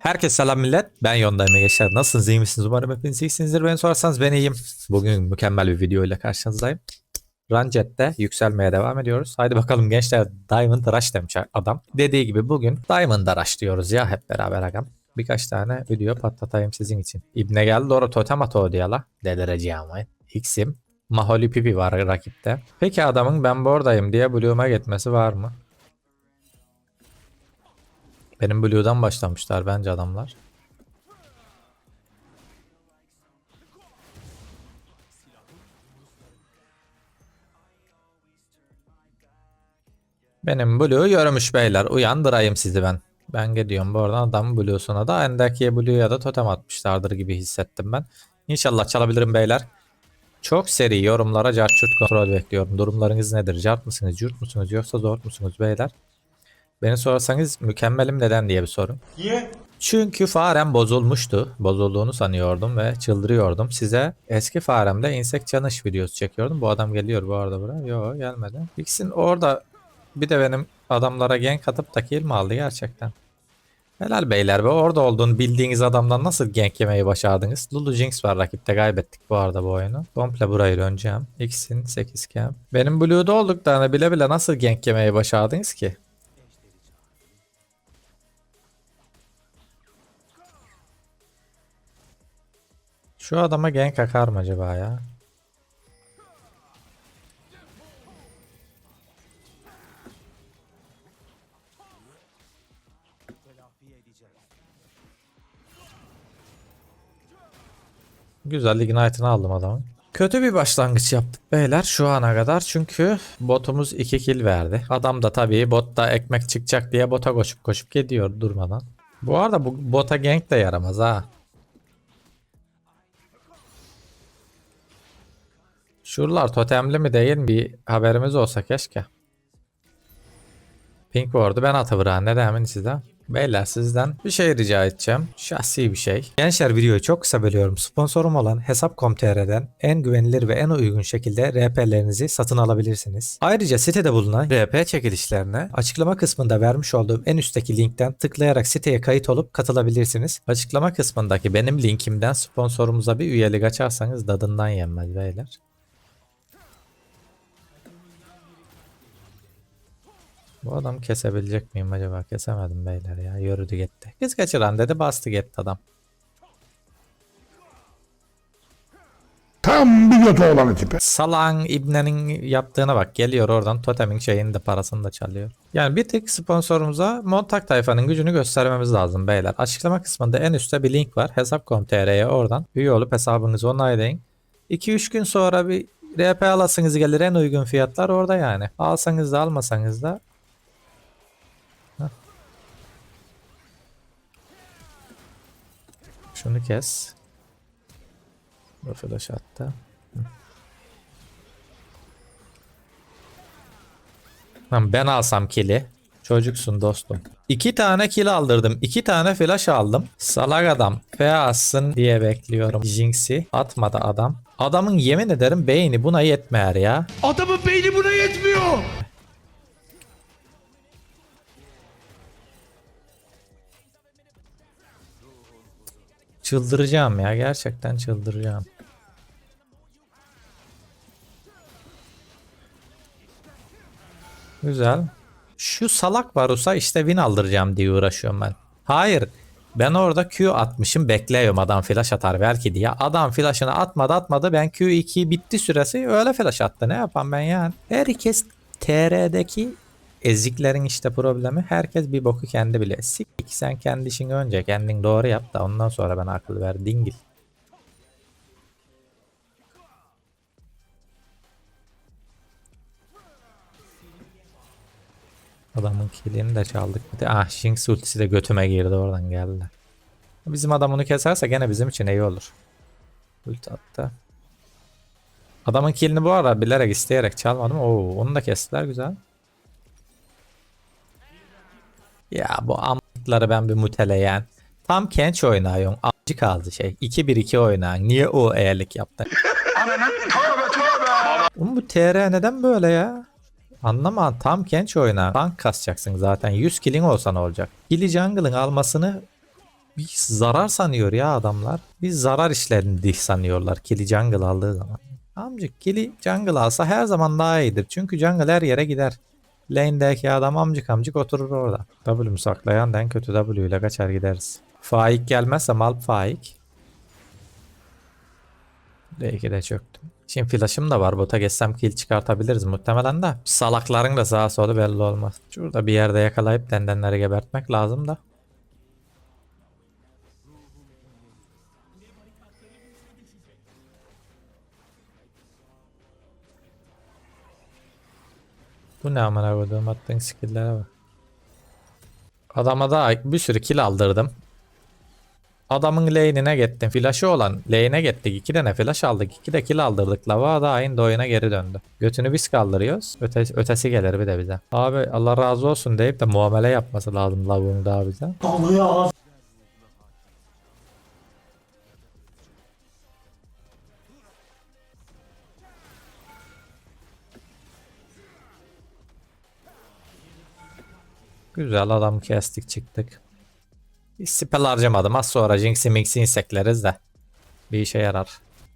Herkese selam millet. Ben Yondayım gençler. Nasılsınız? iyi misiniz? Umarım hepiniz iyisinizdir. Beni sorarsanız ben iyiyim. Bugün mükemmel bir video ile karşınızdayım. Ranjet'te yükselmeye devam ediyoruz. Haydi bakalım gençler Diamond Rush demiş adam. Dediği gibi bugün Diamond Rush diyoruz ya hep beraber agam. Birkaç tane video patlatayım sizin için. İbne geldi doğru totem atı o diye la. Delireceğim. X'im. Maholi Pipi var rakipte. Peki adamın ben buradayım diye Blue'uma gitmesi var mı? Benim Blue'dan başlamışlar bence adamlar. Benim Blue görmüş beyler. Uyandırayım sizi ben. Ben gidiyorum bu arada adam Blue'suna da Endaki'ye Blue'ya da totem atmışlardır gibi hissettim ben. İnşallah çalabilirim beyler. Çok seri yorumlara cart kontrol bekliyorum. Durumlarınız nedir? Cart mısınız, cürt musunuz yoksa zor musunuz beyler? Beni sorarsanız mükemmelim neden diye bir sorun. Niye? Çünkü farem bozulmuştu. Bozulduğunu sanıyordum ve çıldırıyordum. Size eski faremde insek chanış videosu çekiyordum. Bu adam geliyor bu arada buraya. Yok gelmedi. X'in orada bir de benim adamlara gank atıp da kill mi aldı gerçekten? Helal beyler ve orada olduğunu bildiğiniz adamdan nasıl gank yemeyi başardınız? Lulu Jinx var rakipte kaybettik bu arada bu oyunu. Komple burayı döneceğim. X'in 8 cam. Benim Blue'da olduklarını bile bile nasıl gank yemeyi başardınız ki? Şu adama gank akar mı acaba ya? Güzel Ignite'ını aldım adamın. Kötü bir başlangıç yaptık beyler şu ana kadar çünkü botumuz 2 kill verdi. Adam da tabii botta ekmek çıkacak diye bota koşup koşup gidiyor durmadan. Bu arada bu bota gank de yaramaz ha. Şuralar totemli mi değil mi bir haberimiz olsa keşke. Pink Ward'u ben atıvıran ne demin size. Beyler sizden bir şey rica edeceğim. Şahsi bir şey. Gençler videoyu çok kısa bölüyorum. Sponsorum olan Hesap.com.tr'den en güvenilir ve en uygun şekilde RP'lerinizi satın alabilirsiniz. Ayrıca sitede bulunan RP çekilişlerine açıklama kısmında vermiş olduğum en üstteki linkten tıklayarak siteye kayıt olup katılabilirsiniz. Açıklama kısmındaki benim linkimden sponsorumuza bir üyelik açarsanız dadından yenmez beyler. Bu adam kesebilecek miyim acaba? Kesemedim beyler ya. Yürüdü gitti. Kız kaçıran dedi bastı gitti adam. Tam bir götü oğlanı tipi. Salan İbne'nin yaptığına bak. Geliyor oradan totemin şeyini de parasını da çalıyor. Yani bir tek sponsorumuza Montak tayfanın gücünü göstermemiz lazım beyler. Açıklama kısmında en üstte bir link var. Hesap.com.tr'ye oradan üye olup hesabınızı onaylayın. 2-3 gün sonra bir RP alasınız gelir en uygun fiyatlar orada yani. Alsanız da almasanız da Şunu kes. Bu flash attı. Lan ben alsam kili. Çocuksun dostum. İki tane kill aldırdım. iki tane flash aldım. Salak adam. F atsın diye bekliyorum. Jinx'i atmadı adam. Adamın yemin ederim beyni buna yetmeyer ya. Adamın beyni buna yetmiyor. Çıldıracağım ya. Gerçekten çıldıracağım. Güzel. Şu salak Varus'a işte win aldıracağım diye uğraşıyorum ben. Hayır. Ben orada Q atmışım bekliyorum adam flash atar belki diye. Adam flash'ını atmadı atmadı ben Q2 bitti süresi öyle flash attı. Ne yapan ben yani. Herkes TR'deki eziklerin işte problemi herkes bir boku kendi bile. Sik sen kendi işini önce kendin doğru yap da ondan sonra bana akıl ver dingil. Adamın killini de çaldık. Bir de ah Jinx ultisi de götüme girdi oradan geldi. Bizim adam onu keserse gene bizim için iyi olur. Ulti attı. Adamın killini bu arada bilerek isteyerek çalmadım. Oo onu da kestiler güzel. Ya bu amıkları ben bir muteleyen. Tam kenç oynuyorsun. Amcı kaldı şey. 2-1-2 oynayan. Niye o eğerlik yaptı? Oğlum bu TR neden böyle ya? Anlamadım. Tam genç oyna. Tank kasacaksın zaten. 100 killing olsa ne olacak? Gilly jungle'ın almasını bir zarar sanıyor ya adamlar. Bir zarar işlerini sanıyorlar Kili jungle aldığı zaman. Amcık Kili jungle alsa her zaman daha iyidir. Çünkü jungle her yere gider. Lane'deki adam amcık amcık oturur orada. W'mu saklayan en kötü W ile kaçar gideriz. Faik gelmezse mal faik. Belki de çöktüm. Şimdi flash'ım da var. Bota geçsem kill çıkartabiliriz muhtemelen de. Salakların da sağa solu belli olmaz. Şurada bir yerde yakalayıp dendenleri gebertmek lazım da. Bu ne amına koyduğum attığın skill'lere bak. Adama da bir sürü kill aldırdım. Adamın lane'ine gittim. Flash'ı olan lane'e gittik. İki tane flash aldık. iki de kill aldırdık. Lava da aynı oyuna geri döndü. Götünü biz kaldırıyoruz. Öte, ötesi gelir bir de bize. Abi Allah razı olsun deyip de muamele yapması lazım lavuğun daha bize. Güzel adam kestik çıktık. Hiç spell harcamadım. Az sonra Jinx'i Mix'i insekleriz de. Bir işe yarar.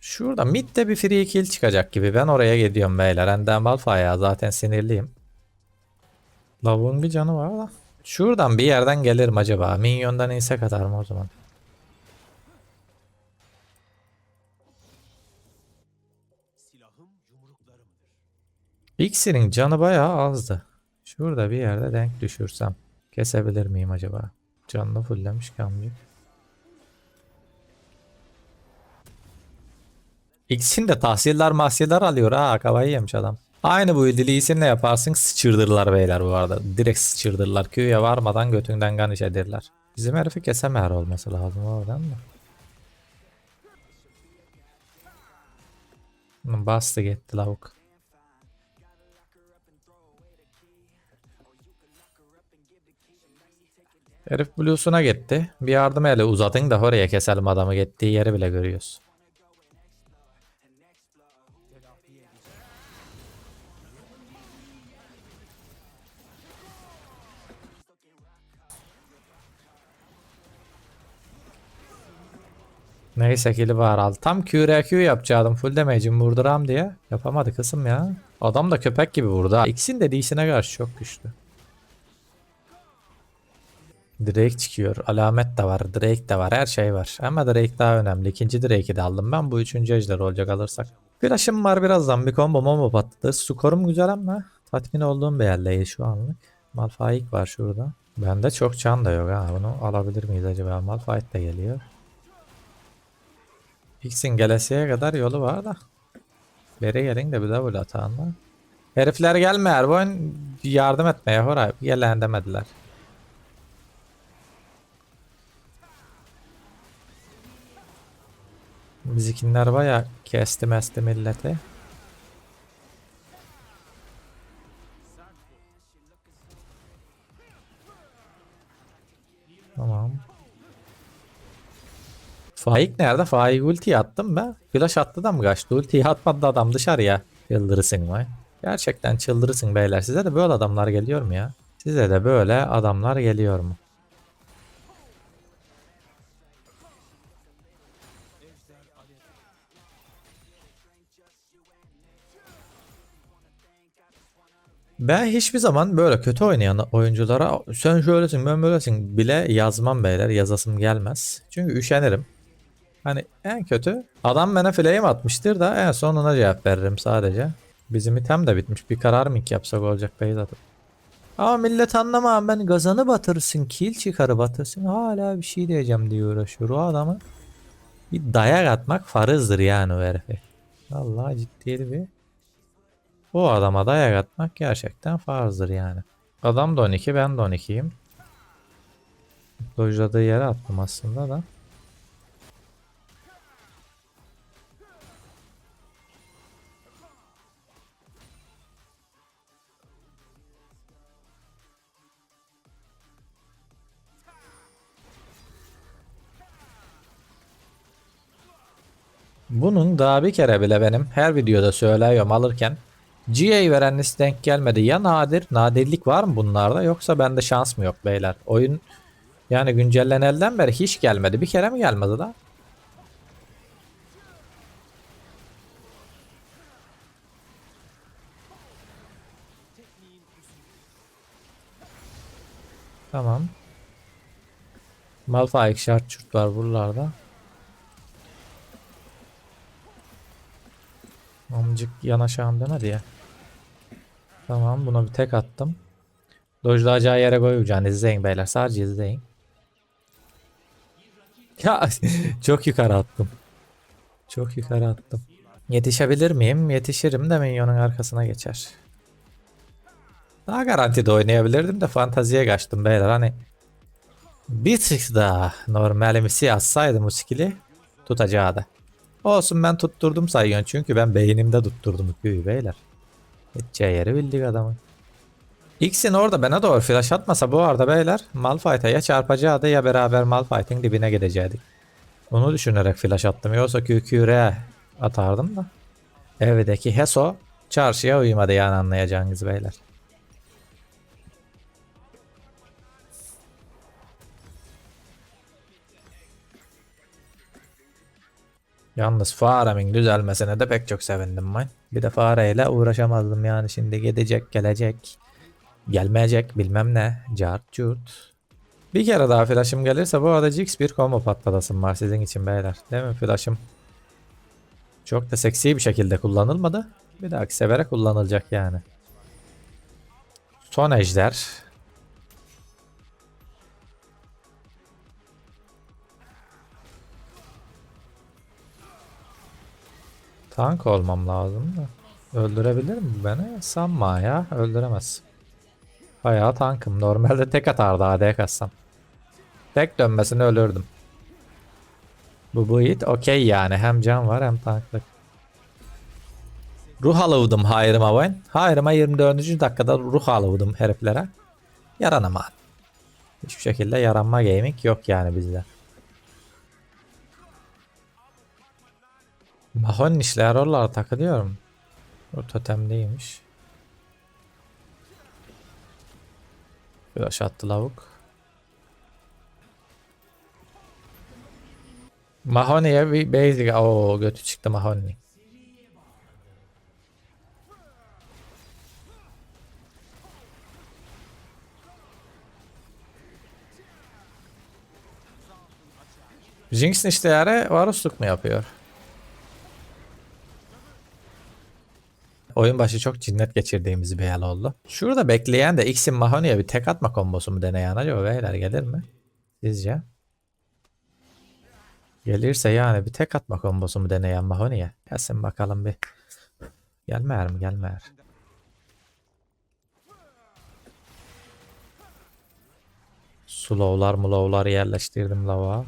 Şurada midde bir free kill çıkacak gibi. Ben oraya gidiyorum beyler. Enden ya zaten sinirliyim. Lavuğun bir canı var da. Şuradan bir yerden gelirim acaba. Minyondan insek atar mı o zaman? İksir'in canı bayağı azdı. Şurada bir yerde denk düşürsem kesebilir miyim acaba? Canını fulllemiş kamcık. X'in de tahsiller mahsiller alıyor ha kafayı yemiş adam. Aynı bu Lee ne yaparsın sıçırdırlar beyler bu arada. Direkt sıçırdırlar. Q'ya varmadan götünden ganiş ederler. Bizim herifi kesemeyer olması lazım oradan mı? Bastı gitti lavuk. Herif Blues'una gitti. Bir yardım eli uzatın da oraya keselim adamı gittiği yeri bile görüyoruz. Neyse kili var aldı. Tam QRQ yapacaktım full damage'im vurduram diye. Yapamadı kısım ya. Adam da köpek gibi vurdu. X'in de D'sine karşı çok güçlü. Drake çıkıyor. Alamet de var. Drake de var. Her şey var. Ama Drake daha önemli. İkinci Drake'i de aldım ben. Bu üçüncü ejder olacak alırsak. Flash'ım var birazdan. Bir combo mombo patladı. Skorum güzel ama tatmin olduğum bir yerdeyiz şu anlık. Malphite var şurada. Bende çok can da yok ha. Bunu alabilir miyiz acaba? Malphite de geliyor. X'in gelesiye kadar yolu var da. Beri gelin de bir böyle atağında. Herifler gelme Erboyn yardım etmeye horay. Gelen demediler. Bizikinler baya kesti mesti milleti. Tamam. Faik nerede? Faik ulti attım ben. Flash attı da mı kaçtı? Ultiyi atmadı da adam dışarıya. Çıldırırsın vay. Gerçekten çıldırırsın beyler. Size de böyle adamlar geliyor mu ya? Size de böyle adamlar geliyor mu? Ben hiçbir zaman böyle kötü oynayan oyunculara sen şöylesin ben böylesin bile yazmam beyler yazasım gelmez. Çünkü üşenirim. Hani en kötü adam bana flame atmıştır da en son ona cevap veririm sadece. Bizim item de bitmiş bir karar mı yapsak olacak bey zaten. Ama millet anlamam ben gazanı batırsın kill çıkarı batırsın hala bir şey diyeceğim diye uğraşıyor o adamı. Bir dayak atmak farzdır yani o herife. Vallahi ciddi bir bu adama dayak atmak gerçekten farzdır yani. Adam da 12 ben de 12'yim. Dojladığı yere attım aslında da. Bunun daha bir kere bile benim her videoda söylüyorum alırken GA verenlisi denk gelmedi. Ya nadir, nadirlik var mı bunlarda yoksa bende şans mı yok beyler? Oyun Yani güncellenelden beri hiç gelmedi. Bir kere mi gelmedi da? Tamam. Malphite şart çurt var buralarda. Amcık yanaşağım demedi ya. Tamam buna bir tek attım. Dojlayacağı yere koyacağım. İzleyin beyler. Sadece izleyin. Ya çok yukarı attım. Çok yukarı attım. Yetişebilir miyim? Yetişirim de minyonun arkasına geçer. Daha garantide oynayabilirdim de fantaziye kaçtım beyler. Hani bir tık daha normalimsi yazsaydım bu skill'i tutacaktı. Olsun ben tutturdum sayıyorsun çünkü ben beynimde tutturdum köyü beyler. Edeceği yeri bildik adamın. X'in orada bana doğru flash atmasa bu arada beyler Malphite'a ya çarpacaktı ya beraber Malphite'in dibine gidecektik. Onu düşünerek flash attım. Yoksa QQR'e atardım da. Evdeki Heso çarşıya uyumadı yani anlayacağınız beyler. Yalnız faremin düzelmesine de pek çok sevindim ben. Bir de fareyle uğraşamazdım yani şimdi gidecek gelecek. Gelmeyecek bilmem ne. Cart curt. Bir kere daha flash'ım gelirse bu arada Jix bir combo patlatasım var sizin için beyler. Değil mi flash'ım? Çok da seksi bir şekilde kullanılmadı. Bir dahaki sefere kullanılacak yani. Son ejder. Tank olmam lazım da. Öldürebilir mi beni? Sanma ya. Öldüremez. Bayağı tankım. Normalde tek atardı AD kassam. Tek dönmesini ölürdüm. Bu bu hit okey yani. Hem can var hem tanklık. Ruh alıvdım hayrıma ben. Hayrıma 24. dakikada ruh alıvdım heriflere. Yaranama. Hiçbir şekilde yaranma gaming yok yani bizde. Mahon işler oralara takılıyorum. O totem değilmiş. Flash attı lavuk. Mahoney'e bir basic. Oo götü çıktı Mahoney. Jinx'in işleri varusluk mu yapıyor? Oyun başı çok cinnet geçirdiğimiz bir yer oldu. Şurada bekleyen de X'in Mahoney'e bir tek atma kombosu mu deneyen acaba beyler gelir mi? Sizce? Gelirse yani bir tek atma kombosu mu deneyen Mahoney'e? Gelsin bakalım bir. Gelmer mi gelmer. Slow'lar mulow'lar yerleştirdim lava.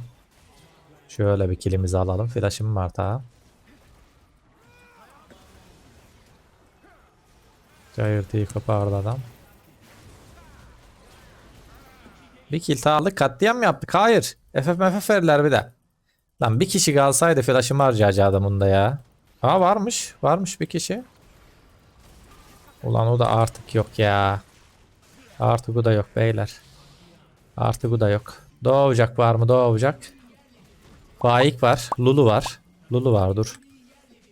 Şöyle bir kilimizi alalım. Flash'ım var ta. Cayırtıyı kopardı adam. Bir kill aldık. Katliam mı yaptık? Hayır. FF MF verirler bir de. Lan bir kişi kalsaydı flash'ımı harcayacaktım bunda ya. Aa varmış. Varmış bir kişi. Ulan o da artık yok ya. Artık o da yok beyler. Artık o da yok. Doğacak var mı? Doğacak. Faik var. Lulu var. Lulu var dur.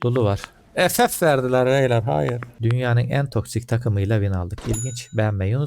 Lulu var. FF verdiler beyler. Hayır. Dünyanın en toksik takımıyla win aldık. İlginç. Beğenmeyi unutmayın.